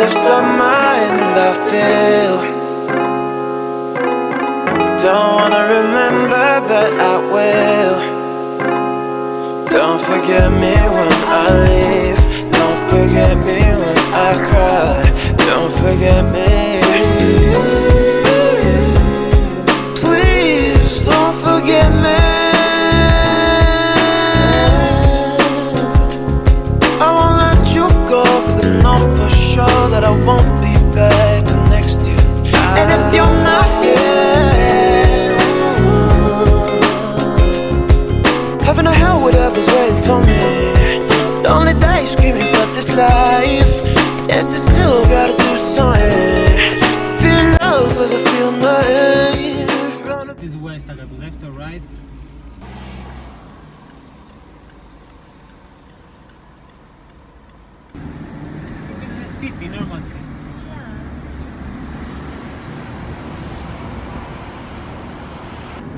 of summer and I feel Don't wanna remember but I will. Don't forget me when I leave. Don't forget me when I cry life Yes, I still gotta do something Feel love cause I feel nothing This is west, I got left or right. This is a city, normal city.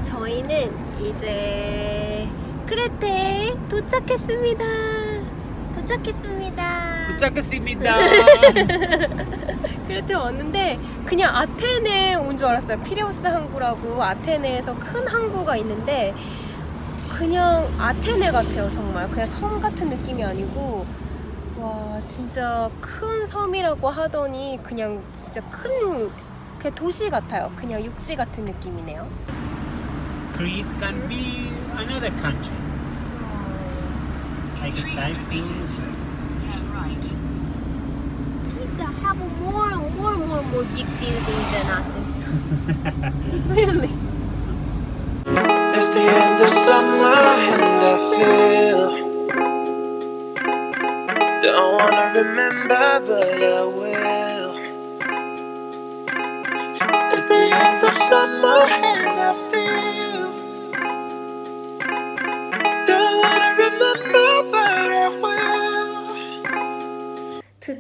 저희는 이제 크레테에 도착했습니다. 도착했습니다. 도착했습니다. 크레테 왔는데 그냥 아테네 온줄 알았어요. 피레우스 항구라고 아테네에서 큰 항구가 있는데 그냥 아테네 같아요. 정말 그냥 섬 같은 느낌이 아니고 와 진짜 큰 섬이라고 하더니 그냥 진짜 큰 그냥 도시 같아요. 그냥 육지 같은 느낌이네요. Crete can be another country. Like Cyprus. Kita have more, and more, and more, more big building than Athens. really? It's the end of summer and I feel Don't wanna remember but I will It's the end of summer and I feel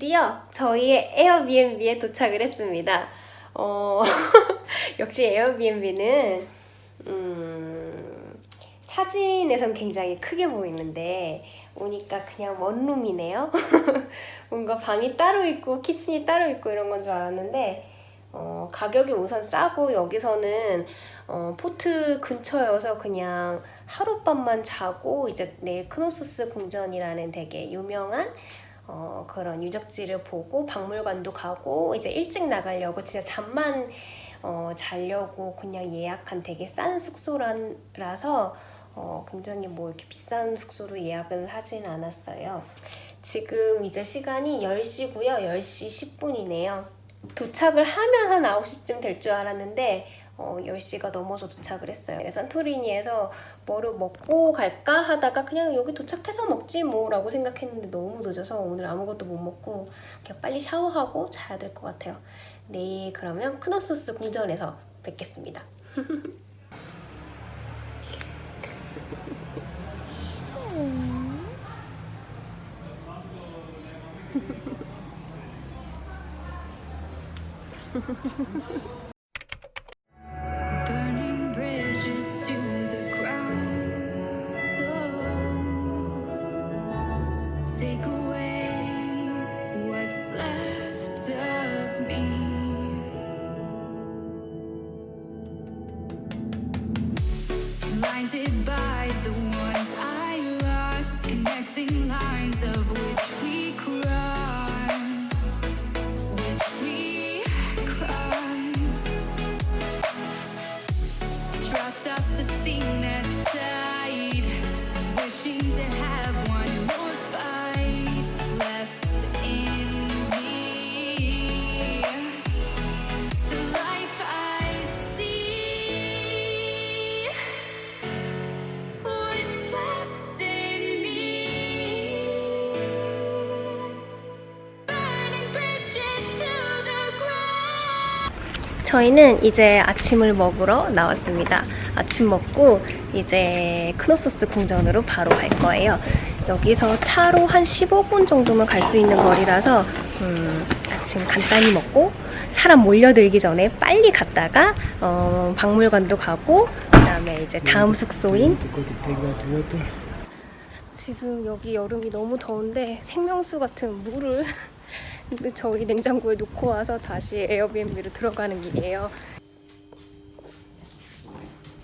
드디어 저희의 에어비앤비에 도착을 했습니다. 어, 역시 에어비앤비는 음, 사진에선 굉장히 크게 보이는데 오니까 그냥 원룸이네요. 뭔가 방이 따로 있고 키친이 따로 있고 이런 건 줄 알았는데 어, 가격이 우선 싸고 여기서는 어, 포트 근처여서 그냥 하룻밤만 자고 이제 내일 크노소스 궁전이라는 되게 유명한 어, 그런 유적지를 보고 박물관도 가고 이제 일찍 나가려고 진짜 잠만 어, 자려고 그냥 예약한 되게 싼 숙소라서 어, 굉장히 뭐 이렇게 비싼 숙소로 예약을 하진 않았어요. 지금 이제 시간이 10시고요. 10시 10분이네요. 도착을 하면 한 9시쯤 될 줄 알았는데 어, 10시가 넘어서 도착을 했어요. 산토리니에서 뭐를 먹고 갈까 하다가 그냥 여기 도착해서 먹지 뭐라고 생각했는데 너무 늦어서 오늘 아무것도 못 먹고 그냥 빨리 샤워하고 자야 될 것 같아요. 내일 그러면 크노소스 궁전에서 뵙겠습니다. lines of which 저희는 이제 아침을 먹으러 나왔습니다. 아침 먹고 이제 크노소스 궁전으로 바로 갈 거예요. 여기서 차로 한 15분 정도면 갈 수 있는 거리라서 음, 아침 간단히 먹고 사람 몰려들기 전에 빨리 갔다가 어, 박물관도 가고 그다음에 이제 다음 숙소인 지금 여기 여름이 너무 더운데 생명수 같은 물을 저희 냉장고에 놓고 와서 다시 에어비앤비로 들어가는 길이에요.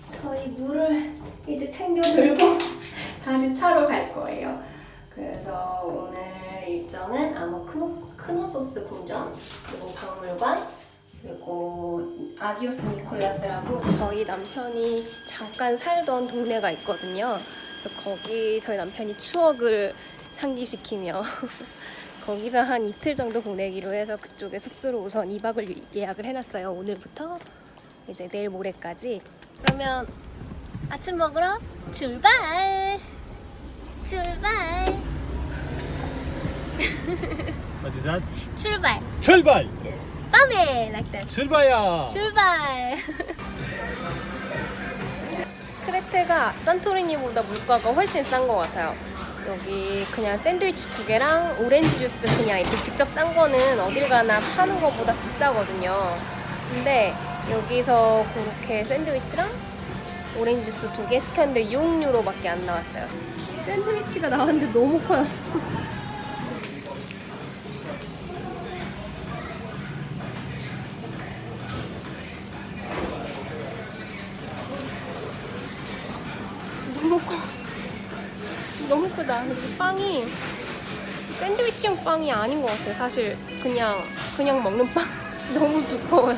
저희 물을 이제 챙겨 들고 다시 차로 갈 거예요. 그래서 오늘 일정은 아마 크노, 크노소스 궁전 그리고 박물관 그리고 아기오스 니콜라스라고 저희 남편이 잠깐 살던 동네가 있거든요. 그래서 거기 저희 남편이 추억을 상기시키며 거기서 한 이틀 정도 보내기로 해서 그쪽에 숙소로 우선 2박을 예약을 해놨어요. 오늘부터 이제 내일 모레까지. 그러면 아침 먹으러 출발! 출발! What is that? 출발! 출발! 빰에! Like that. 출발이야! 출발! 크레테가 산토리니보다 물가가 훨씬 싼 것 같아요. 여기 그냥 샌드위치 두 개랑 오렌지 주스 그냥 이렇게 직접 짠 거는 어딜 가나 파는 것보다 비싸거든요. 근데 여기서 그렇게 샌드위치랑 오렌지 주스 두 개 시켰는데 6유로밖에 안 나왔어요. 샌드위치가 나왔는데 너무 커요. 빵이 샌드위치용 빵이 아닌 것 같아요. 사실 그냥 그냥 먹는 빵 너무 두꺼워요.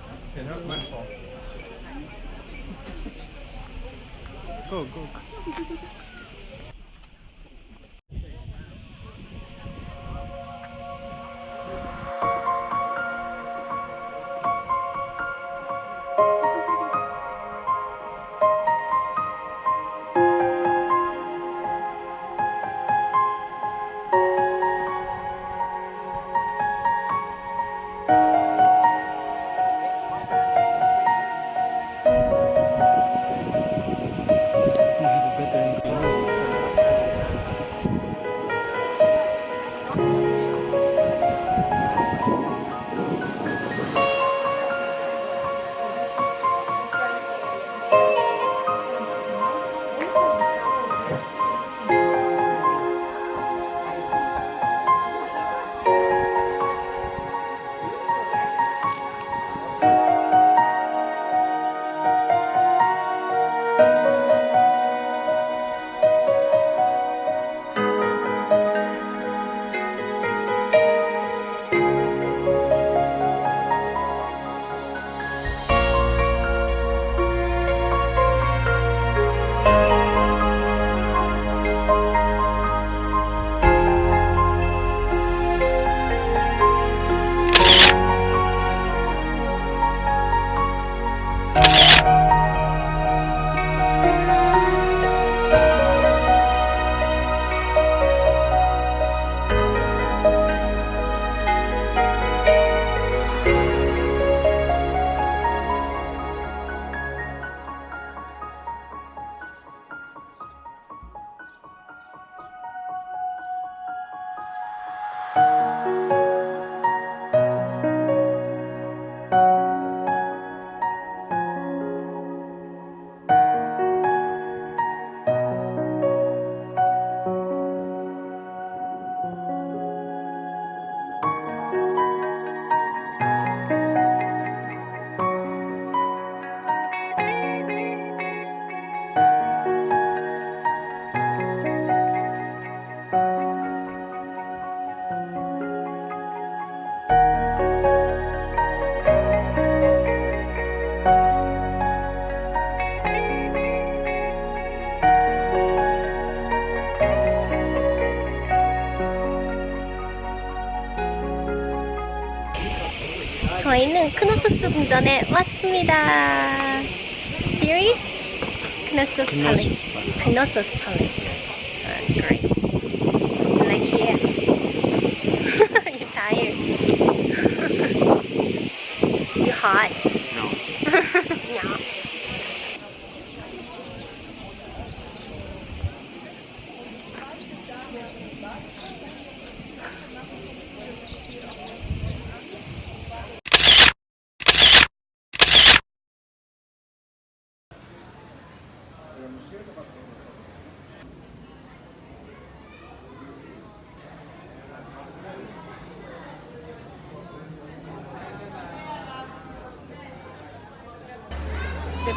잘했어. Go, go. 저 you 전에 왔습니다. Here is Knossos Palace. Knossos Palace. Uh, great. 이제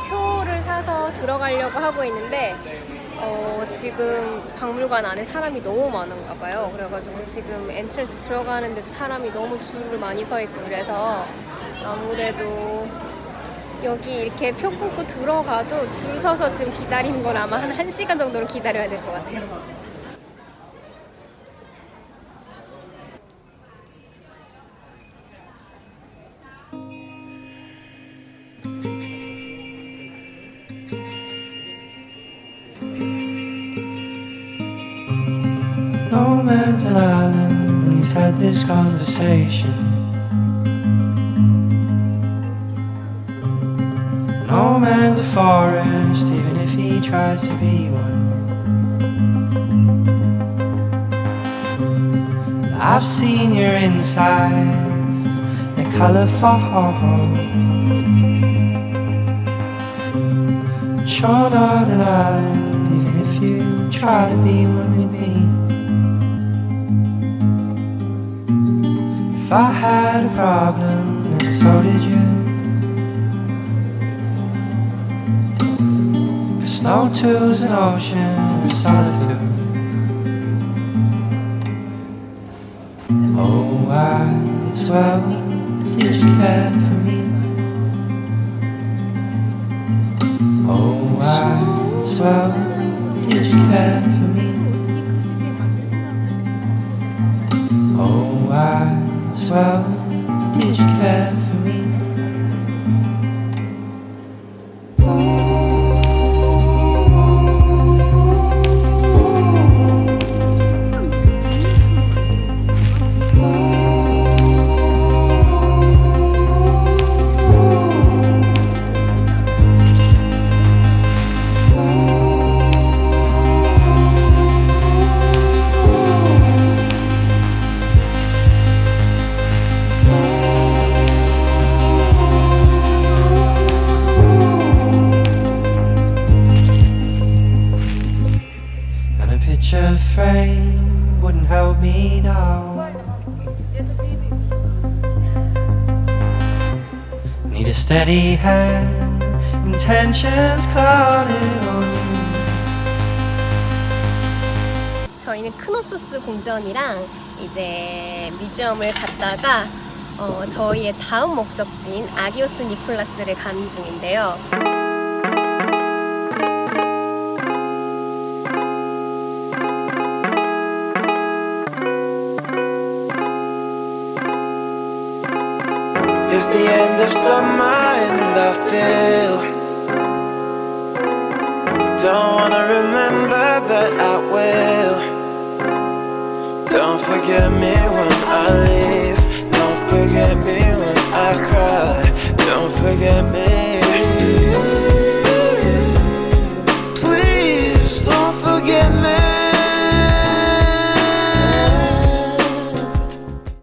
표를 사서 들어가려고 하고 있는데 어, 지금 박물관 안에 사람이 너무 많은가 봐요. 그래가지고 지금 엔트런스 들어가는데도 사람이 너무 줄을 많이 서 있고 그래서 아무래도 여기 이렇게 표 끊고 들어가도 줄 서서 지금 기다리는 건 아마 한 1시간 정도는 기다려야 될 것 같아요. Island when he's had this conversation. Forest, even if he tries to be one. I've seen your insides, they're colorful. But you're not an island, even if you try to be one with me. If I had a problem, then so did you. No two's an ocean of solitude. Oh, I as well, did you care for me? Oh, I as well, did you care for me? Oh, I as well, did you care Steady hand, intentions clouded on you. 저희는 크노소스 궁전이랑 이제 뮤지엄을 갔다가 어, 저희의 다음 목적지인 아기오스 니콜라스를 가는 중인데요. End of summer I feel. Don't wanna remember but I will. Don't forget me when I leave. Don't forget me when I cry. Don't forget me